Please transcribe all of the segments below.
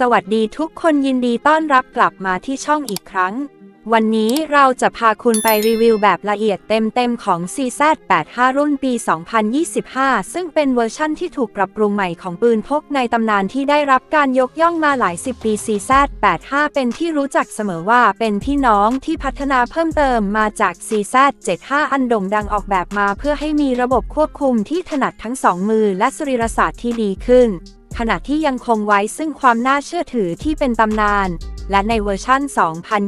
สวัสดีทุกคนยินดีต้อนรับกลับมาที่ช่องอีกครั้ง วันนี้เราจะพาคุณไปรีวิวแบบละเอียดเต็มๆของ CZ85 รุ่นปี 2025 ซึ่งเป็นเวอร์ชั่นที่ถูกปรับปรุงใหม่ของปืนพกในตำนานที่ได้รับการยกย่องมาหลายสิบปี CZ85 เป็นที่รู้จักเสมอว่าเป็นพี่น้องที่พัฒนาเพิ่มเติมมาจาก CZ75 อันโด่งดังออกแบบมาเพื่อให้มีระบบควบคุมที่ถนัดทั้งสองมือและสรีรศาสตร์ที่ดีขึ้น ขณะที่ยังคงไว้ซึ่งความน่าเชื่อถือที่เป็นตำนาน และในเวอร์ชั่น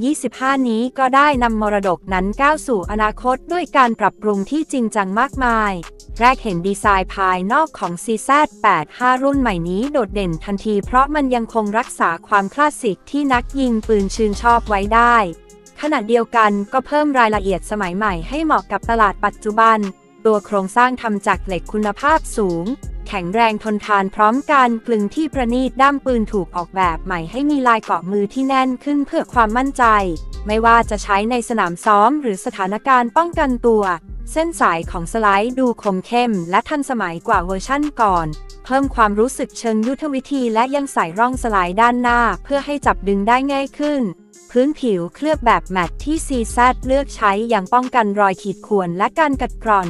2025 นี้ก็ได้นำมรดกนั้นก้าวสู่อนาคตด้วยการปรับปรุงที่จริงจังมากมาย แรกเห็นดีไซน์ภายนอกของ CZ85 รุ่นใหม่นี้โดดเด่นทันทีเพราะมันยังคงรักษาความคลาสสิกที่นักยิงปืนชื่นชอบไว้ได้ ขณะเดียวกันก็เพิ่มรายละเอียดสมัยใหม่ให้เหมาะกับตลาดปัจจุบัน ตัวโครงสร้างทำจากเหล็กคุณภาพสูง แข็งแรงทนทานพร้อมการกลึงที่ประณีตด้ามปืนถูกออกแบบใหม่ให้มีลายเกาะมือที่แน่นขึ้นเพื่อความมั่นใจ ไม่ว่าจะใช้ในสนามซ้อมหรือสถานการณ์ป้องกันตัว เส้นสายของสไลด์ดูคมเข้ม และทันสมัยกว่าเวอร์ชั่นก่อน เพิ่มความรู้สึกเชิงยุทธวิธีและยังใส่ร่องสไลด์ด้านหน้า เพื่อให้จับดึงได้ง่ายขึ้น พื้นผิวเคลือบแบบแมตต์ที่ CZ เลือกใช้อย่างป้องกันรอยขีดข่วนและการกัดกร่อน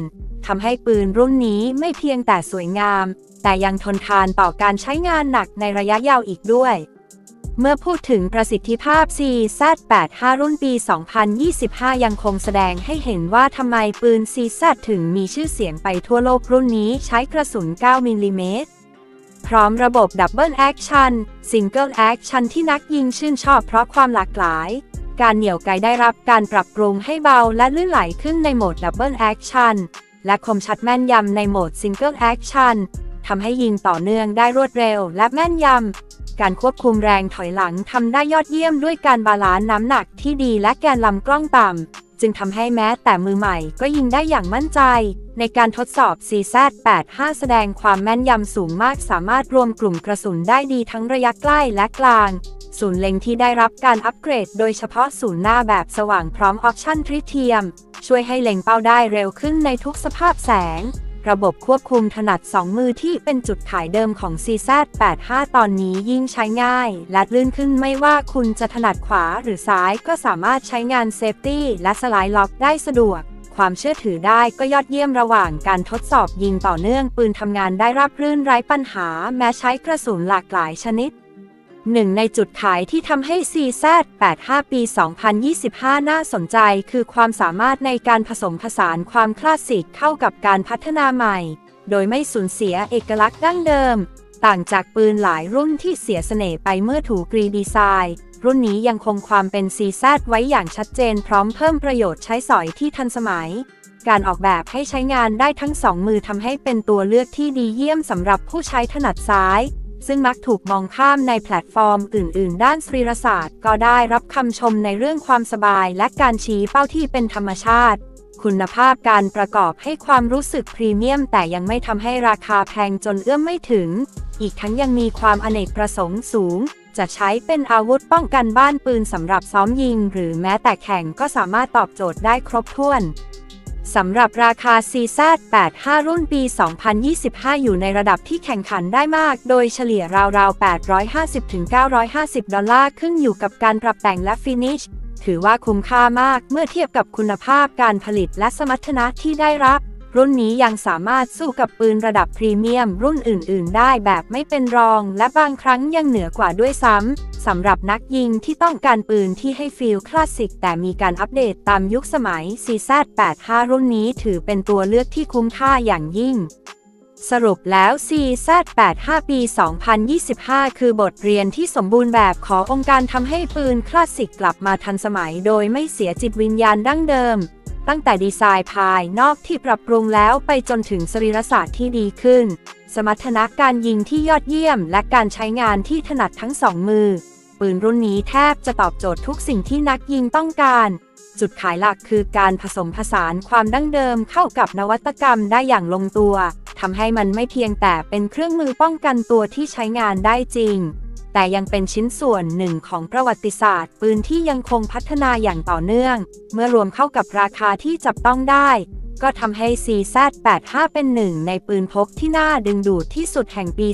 ทำให้ปืนรุ่นนี้ไม่เพียงแต่สวยงาม แต่ยังทนทานต่อการใช้งานหนักในระยะยาวอีกด้วย เมื่อพูดถึงประสิทธิภาพ CZ85 รุ่นปี 2025 ยังคงแสดงให้เห็นว่าทำไมปืน CZ ถึงมีชื่อเสียงไปทั่วโลกรุ่นนี้ใช้กระสุน 9 มิลลิเมตรพร้อมระบบดับเบิลแอคชั่นซิงเกิลแอคชั่นที่นักยิงชื่นชอบเพราะความหลากหลาย การเหนี่ยวไกได้รับการปรับปรุงให้เบาและลื่นไหลขึ้นในโหมดดับเบิลแอคชั่น และคมชัดแม่นยำในโหมดซิงเกิลแอคชั่นทำให้ยิงต่อเนื่องได้รวดเร็วและแม่นยำ การควบคุมแรงถอยหลังทำได้ยอดเยี่ยมด้วยการบาลานซ์น้ำหนักที่ดีและแกนลำกล้องต่ำ จึงทำให้แม้แต่มือใหม่ก็ยิงได้อย่างมั่นใจ ในการทดสอบ CZ85 แสดงความแม่นยำสูงมากสามารถรวมกลุ่มกระสุนได้ดีทั้งระยะใกล้และกลาง ศูนย์เล็งที่ได้รับการอัปเกรดโดยเฉพาะศูนย์หน้าแบบสว่างพร้อมออปชั่นทริเทียม ช่วยให้เล็งเป้าได้เร็วขึ้นในทุกสภาพแสง ระบบควบคุมถนัด 2 มือที่เป็นจุดขายเดิมของ CZ85 ตอนนี้ยิ่งใช้ง่าย และลื่นขึ้นไม่ว่าคุณจะถนัดขวาหรือซ้ายก็สามารถใช้งานเซฟตี้และสไลด์ล็อกได้สะดวก ความเชื่อถือได้ก็ยอดเยี่ยมระหว่างการทดสอบยิงต่อเนื่องปืนทำงานได้ราบรื่นไร้ปัญหา แม้ใช้กระสุนหลากหลายชนิด หนึ่งในจุดขายที่ทำให้ CZ85 ปี 2025 น่าสนใจคือความสามารถในการผสมผสานความคลาสสิกเข้ากับการพัฒนาใหม่ โดยไม่สูญเสียเอกลักษณ์ดั้งเดิม ต่างจากปืนหลายรุ่นที่เสียเสน่ห์ไปเมื่อถูกรีดีไซน์รุ่นนี้ยังคงความเป็น CZ ไว้อย่างชัดเจนพร้อมเพิ่มประโยชน์ใช้สอยที่ทันสมัยการออกแบบให้ใช้งานได้ทั้งสองมือทำให้เป็นตัวเลือกที่ดีเยี่ยมสำหรับผู้ใช้ถนัดซ้าย ซึ่งมักถูกมองข้ามในแพลตฟอร์มอื่น ๆ ด้านสรีรศาสตร์ ก็ได้รับคำชมในเรื่องความสบายและการชี้เป้าที่เป็นธรรมชาติ คุณภาพการประกอบให้ความรู้สึกพรีเมียม แต่ยังไม่ทำให้ราคาแพงจนเอื้อมไม่ถึง อีกทั้งยังมีความอเนกประสงค์สูง จะใช้เป็นอาวุธป้องกันบ้านปืนสำหรับซ้อมยิง หรือแม้แต่แข่งก็สามารถตอบโจทย์ได้ครบถ้วน สำหรับราคา CZ85 รุ่นปี 2025 อยู่ในระดับที่แข่งขันได้มาก โดยเฉลี่ยราวๆ 850-950 ดอลลาร์ ขึ้นอยู่กับการปรับแต่งและฟินิช ถือว่าคุ้มค่ามากเมื่อเทียบกับคุณภาพการผลิตและสมรรถนะที่ได้รับ รุ่นนี้ยังสามารถสู้กับปืนระดับพรีเมียมรุ่นอื่น ๆ ได้แบบไม่เป็นรอง และบางครั้งยังเหนือกว่าด้วยซ้ำสำหรับนักยิงที่ต้องการปืนที่ให้ฟีลคลาสสิก แต่มีการอัปเดตตามยุคสมัย CZ85 รุ่นนี้ถือเป็นตัวเลือกที่คุ้มค่าอย่างยิ่งสรุปแล้ว CZ85 ปี 2025 คือบทเรียนที่สมบูรณ์แบบขององค์การทำให้ปืนคลาสสิกกลับมาทันสมัยโดยไม่เสียจิตวิญญาณดั้งเดิม ตั้งแต่ดีไซน์ภายนอกที่ปรับปรุงแล้วไปจนถึงสรีรศาสตร์ที่ดีขึ้น สมรรถนะการยิงที่ยอดเยี่ยม และการใช้งานที่ถนัดทั้งสองมือ ปืนรุ่นนี้แทบจะตอบโจทย์ทุกสิ่งที่นักยิงต้องการ จุดขายหลักคือการผสมผสานความดั้งเดิมเข้ากับนวัตกรรมได้อย่างลงตัวทำให้มันไม่เพียงแต่เป็นเครื่องมือป้องกันตัวที่ใช้งานได้จริง แต่ยังเป็นชิ้นส่วนหนึ่งของประวัติศาสตร์ ปืนที่ยังคงพัฒนาอย่างต่อเนื่อง เมื่อรวมเข้ากับราคาที่จับต้องได้ ก็ทำให้ CZ85 เป็นหนึ่งในปืนพกที่น่าดึงดูดที่สุดแห่งปี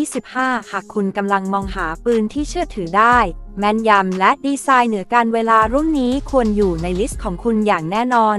2025 หากคุณกำลังมองหาปืนที่เชื่อถือได้ แม่นยำและดีไซน์เหนือการเวลารุ่นนี้ควรอยู่ในลิสต์ของคุณอย่างแน่นอน